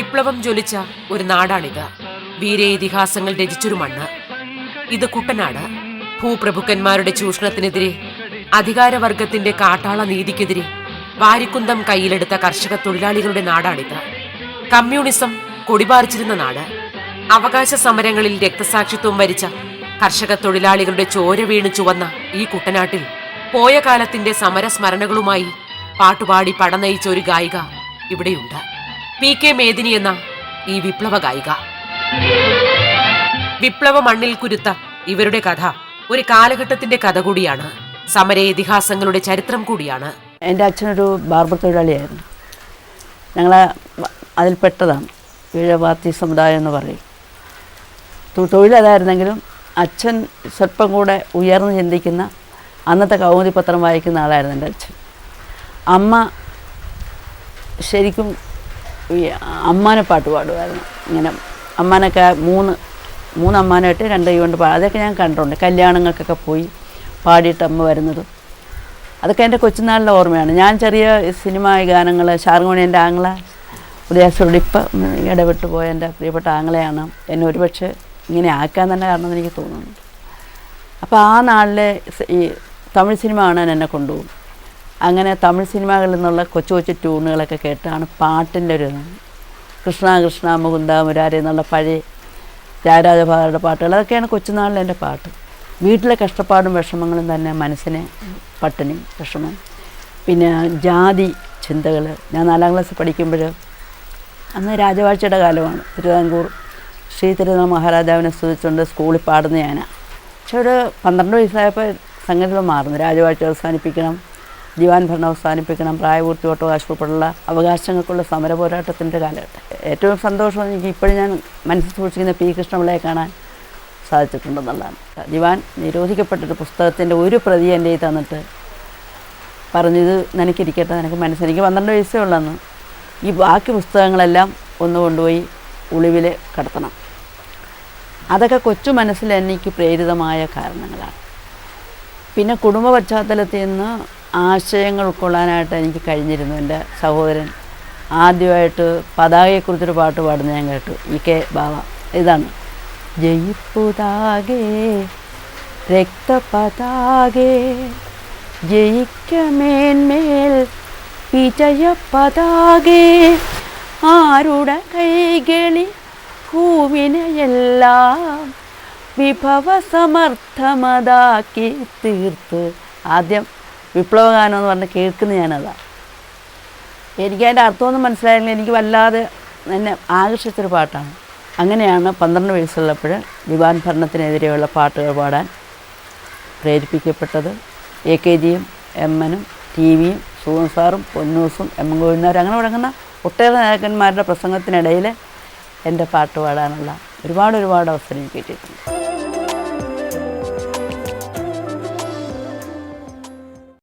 വിപ്ലവം ജ്വലിച്ച ഒരു നാടാണിത്. വീര ഇതിഹാസങ്ങൾ രചിച്ചൊരു മണ്ണ്. ഇത് കുട്ടനാട്. ഭൂപ്രഭുക്കന്മാരുടെ ചൂഷണത്തിനെതിരെ അധികാരവർഗത്തിന്റെ കാട്ടാള നീതിക്കെതിരെ വാരിക്കുന്തം കയ്യിലെടുത്ത കർഷക തൊഴിലാളികളുടെ നാടാണിത്. കമ്മ്യൂണിസം കൊടിപാറിച്ചിരുന്ന നാട്. അവകാശ സമരങ്ങളിൽ രക്തസാക്ഷിത്വം വരിച്ച കർഷക തൊഴിലാളികളുടെ ചോര വീണ് ചുവന്ന ഈ കുട്ടനാട്ടിൽ പോയ കാലത്തിന്റെ സമരസ്മരണകളുമായി പാട്ടുപാടി പടനയിച്ച ഒരു ഗായിക ഇവിടെയുണ്ട്. പി കെ മേദിനി എന്ന ഈ വിപ്ലവ ഗായിക. വിപ്ലവ മണ്ണിൽ കുരുത്ത ഇവരുടെ കഥ ഒരു കാലഘട്ടത്തിന്റെ കഥ കൂടിയാണ്. സമര ഇതിഹാസങ്ങളുടെ ചരിത്രം കൂടിയാണ്. എന്റെ അച്ഛനൊരു ബാർബർ തൊഴിലാളിയായിരുന്നു. ഞങ്ങൾ അതിൽപ്പെട്ടതാണ് ഈഴവാത്തി സമുദായം എന്ന് പറയും. തൊഴിലതായിരുന്നെങ്കിലും അച്ഛൻ സ്വല്പം കൂടെ ഉയർന്ന് ചിന്തിക്കുന്ന അന്നത്തെ കൗമുദി പത്രം വായിക്കുന്ന ആളായിരുന്നു എന്റെ അച്ഛൻ. അമ്മ ശരിക്കും ഈ അമ്മാനെ പാട്ട് പാടുമായിരുന്നു. ഇങ്ങനെ അമ്മാനൊക്കെ മൂന്ന് മൂന്ന് അമ്മാനായിട്ട് രണ്ട് കൈ കൊണ്ട് പാ അതൊക്കെ ഞാൻ കണ്ടിട്ടുണ്ട്. കല്യാണങ്ങൾക്കൊക്കെ പോയി പാടിയിട്ട് അമ്മ വരുന്നത്. അതൊക്കെ എന്റെ കൊച്ചുനാളിലെ ഓർമ്മയാണ്. ഞാൻ ചെറിയ സിനിമ ഗാനങ്ങൾ ഷാർമോണി എന്റെ ആങ്ങള ഉദയാസുരുടെ ഇപ്പം ഇടപെട്ട് പോയ എന്റെ പ്രിയപ്പെട്ട ആങ്ങളെയാണ് എന്നെ ഒരുപക്ഷെ ഇങ്ങനെ ആക്കാൻ തന്നെ കാരണമെന്ന് എനിക്ക് തോന്നുന്നുണ്ട്. അപ്പോൾ ആ നാളിലെ ഈ തമിഴ് സിനിമ കാണാൻ എന്നെ കൊണ്ടുപോകും. അങ്ങനെ തമിഴ് സിനിമകളിൽ നിന്നുള്ള കൊച്ചു കൊച്ചു ട്യൂണുകളൊക്കെ കേട്ടാണ് പാട്ടിന്റെ ഒരു. കൃഷ്ണ കൃഷ്ണ മുകുന്ദ മുരാരി എന്നുള്ള പഴയ ജയരാജഭാരയുടെ പാട്ടുകൾ. അതൊക്കെയാണ് കൊച്ചുനാളിലെ എന്റെ പാട്ട്. വീട്ടിലെ കഷ്ടപ്പാടും വിഷമങ്ങളും തന്നെ മനസ്സിനെ പട്ടിണി വിഷമം. പിന്നെ ജാതി ചിന്തകൾ. ഞാൻ നാലാം ക്ലാസ് പഠിക്കുമ്പോൾ അന്ന് രാജവാഴ്ചയുടെ കാലമാണ്. തിരുവിതാംകൂർ ശ്രീ തിരുനാ മഹാരാജാവിനെ സ്തുതിച്ചുകൊണ്ട് സ്കൂളിൽ പാടുന്ന ഞാനാണ് പക്ഷെ ഒരു പന്ത്രണ്ട് വയസ്സായപ്പോൾ സംഗതികൾ മാറുന്നു. രാജവാഴ്ച അവസാനിപ്പിക്കണം. ദിവാൻ ഭരണം അവസാനിപ്പിക്കണം പ്രായപൂർത്തി വോട്ടവകാശം ഉൾപ്പെടെയുള്ള അവകാശങ്ങൾക്കുള്ള സമര പോരാട്ടത്തിന്റെ കാലഘട്ടം. ഏറ്റവും സന്തോഷം എനിക്ക് ഇപ്പോഴും ഞാൻ മനസ്സിൽ സൂക്ഷിക്കുന്ന പി. കൃഷ്ണപിള്ളയെ കാണാൻ സാധിച്ചിട്ടുണ്ടെന്നുള്ളതാണ്. ദിവാൻ നിരോധിക്കപ്പെട്ടൊരു പുസ്തകത്തിന്റെ ഒരു പ്രതി എന്റെ തന്നിട്ട് പറഞ്ഞത് നിനക്കിരിക്കട്ടെ നിനക്ക് മനസ്സിൽ എനിക്ക് പന്ത്രണ്ട് വയസ്സേ ഉള്ളതെന്ന് ഈ ബാക്കി പുസ്തകങ്ങളെല്ലാം ഒന്ന് കൊണ്ടുപോയി ഒളിവിൽ കടത്തണം. അതൊക്കെ കൊച്ചു മനസ്സിൽ എനിക്ക് പ്രേരിതമായ കാരണങ്ങളാണ്. പിന്നെ കുടുംബ പശ്ചാത്തലത്തിൽ നിന്ന് ആശയങ്ങൾ ഉൾക്കൊള്ളാനായിട്ട് എനിക്ക് കഴിഞ്ഞിരുന്നു എന്റെ സഹോദരൻ. ആദ്യമായിട്ട് പതാകയെക്കുറിച്ചൊരു പാട്ട് പാടുന്ന ഞാൻ കേട്ടു. ഇ കെ ബാബ ഇതാണ്. ജയിപ്പുതാകെ രക്തപതാകെ ജയിക്കമേന്മേൽ വിജയ പതാകെ ആരുടെ കൈകളിൽ കൂവിനെയെല്ലാം വിഭവസമർത്ഥമതാക്കി തീർത്ത്. ആദ്യം വിപ്ലവഗാനം എന്ന് പറഞ്ഞ് കേൾക്കുന്നത് ഞാനതാ. എനിക്ക് അതിന്റെ അർത്ഥമൊന്നും മനസ്സിലായില്ല. എനിക്ക് വല്ലാതെ എന്നെ ആകർഷിച്ചൊരു പാട്ടാണ്. അങ്ങനെയാണ് പന്ത്രണ്ട് വയസ്സുള്ളപ്പോൾ ദിവാൻ ഭരണത്തിനെതിരെയുള്ള പാട്ടുകൾ പാടാൻ പ്രേരിപ്പിക്കപ്പെട്ടത്. എ കെ ജിയും എം എനും ടി വിയും സൂൺ സാറും പൊന്നൂസും എം ഗോവിന്ദാരും അങ്ങനെ തുടങ്ങുന്ന ഒട്ടേറെ നേതാക്കന്മാരുടെ പ്രസംഗത്തിനിടയിൽ എന്റെ പാട്ട് പാടാനുള്ള ഒരുപാട് ഒരുപാട് അവസരം കിട്ടിയിട്ടുണ്ട്.